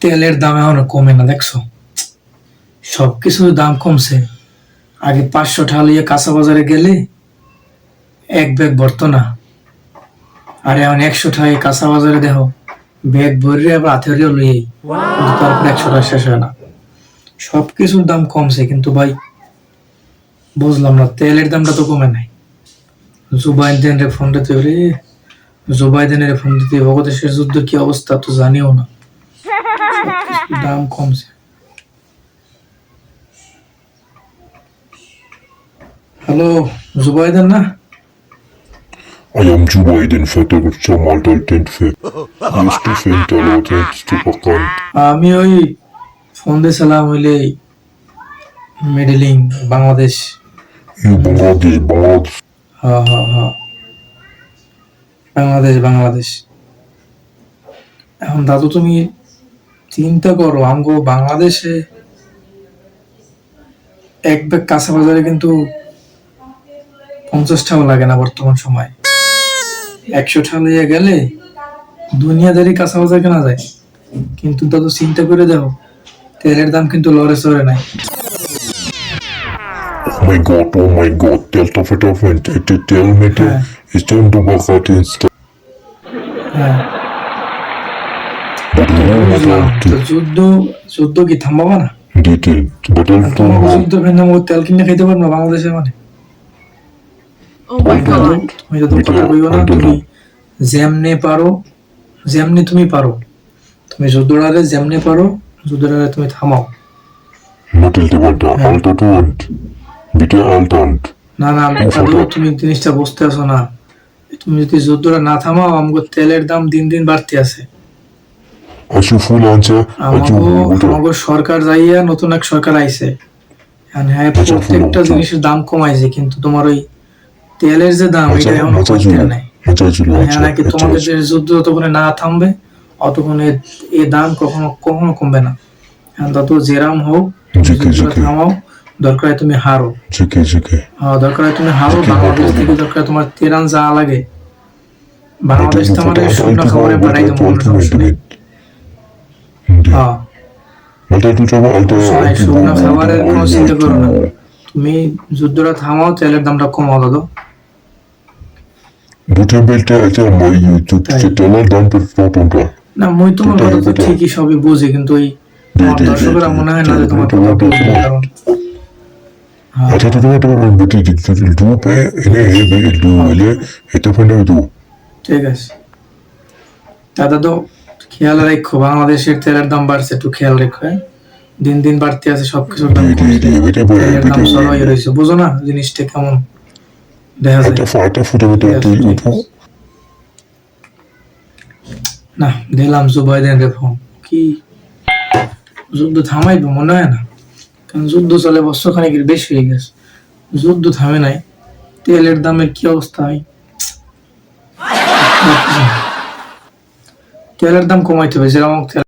তেলের দাম এখনও কমে না দেখছ? সব কিছুর দাম কমছে। আগে পাঁচশো ঠালিয়ে কাঁচা বাজারে গেলে এক ব্যাগ ভরতো না। আর এখন একশো টাকা কাঁচা বাজারে দেখো ব্যাগ ভরে আবার হাতে হরিও লইয়েই কিন্তু তারপর একশো টাকা শেষ হয় না। সব কিছুর দাম কমছে কিন্তু ভাই বুঝলাম না তেলের দামটা তো কমে নাই। জুবাইদেন রে ফোনটা দিতে রে জোবাইদেনের ফোন দিতে বাংলাদেশের যুদ্ধ কি অবস্থা তো জানিও না। দাম কমছে। না? I am Joe Biden, photographer of আমি ওই ফোন হইলে মেডেলিং বাংলাদেশ। ইউ বাংলাদেশ হ্যাঁ হ্যাঁ হ্যাঁ বাংলাদেশ বাংলাদেশ। এখন দাদু তুমি চিন্তা করো আমগো বাংলাদেশে এক ব্যাগ কাঁচা বাজারে কিন্তু পঞ্চাশ টাকা লাগে না বর্তমান সময়। একশো টাকা লইয়া গেলে দুনিয়াদারি কাঁচা বাজার কেনা যায়। কিন্তু দাদু চিন্তা করে দেখো তেলের দাম কিন্তু লড়ে চড়ে নাই। Oh my god, oh my god, Delta Federal, it tell me to, Yeah. It's time to back out instead. হ্যাঁ But you বুঝলাম তো know, যুদ্ধ যুদ্ধ কি থামাবা না? Detail, but যুদ্ধ তেল কিনে খাইতে পারব না মানে Oh. তুমি যত কথা বলব না তুমি যেমনে পারো যেমনি তুমি পারো তুমি যুদ্ধটারে যেমনি পারো যুদ্ধটারে তুমি থামাও। To end. না না তুমি জিনিসটা বুঝতে আছো না। তুমি যদি যুদ্ধটা না থামাও আমাকে তেলের দাম দিন দিন বাড়তে আছে। you full answer, আমাগো সরকার যাইয়া নতুন এক সরকার আইছে। এখন হ্যাঁ আচ্ছা, প্রত্যেকটা আচ্ছা। জিনিসের দাম কমাইছে কিন্তু তোমার ওই তেলের যে দাম এটা এখন নাই। হ্যাঁ নাকি তোমাদের যে যুদ্ধ যতক্ষণে না থামবে অতক্ষণে এই দাম কখনো কখনো কমবে না। তত জেরাম হোক। থামাও দরকার তুমি হারো. হ্যাঁ, দরকার তুমি হারো বাংলাদেশ থেকে দরকার তোমার তেরান যা লাগে বাংলাদেশ তো আমাদের শুকনো খাবারে what বাড়াই I দেবো told কোনো you সমস্যা নেই হ্যাঁ But I do trouble, I'll do সবাই I'll do শুকনো খাবারের কোনো চিন্তা করো না। তুমি যুদ্ধটা থামাও তেলের দামটা কমাও দাদু। দুটো বেলটা আছে মই ইউটিউব। চ্যানেল দাম তো না মুই তোমার কথা তো ঠিকই সবই বুঝি কিন্তু ওই দর্শকরা মনে হয় না যে তোমার কথা বুঝবে হ্যাঁ। আচ্ছা তো তো বেটি দিতে দু পে এনে হে বে দু বলে এটা ফন্ডে দু ঠিক আছে। দাদা তো খেয়াল রাখো বাংলাদেশের তেলের দাম বাড়ছে একটু খেয়াল রেখো হ্যাঁ? দিন দিন বাড়তে আছে সবকিছুর দাম সবাই রয়েছে। বুঝো না জিনিসটা কেমন? দেখা যায় না দিলাম জুবাইদেন রে ফোন কি? যুদ্ধ থামাইবে মনে হয় না। কারণ যুদ্ধ চলে বছর খানিকের বেশি হয়ে গেছে। যুদ্ধ থামে নাই। তেলের দামের কি অবস্থা হয় তেলের দাম কমাইতে হবে যেরকম তেল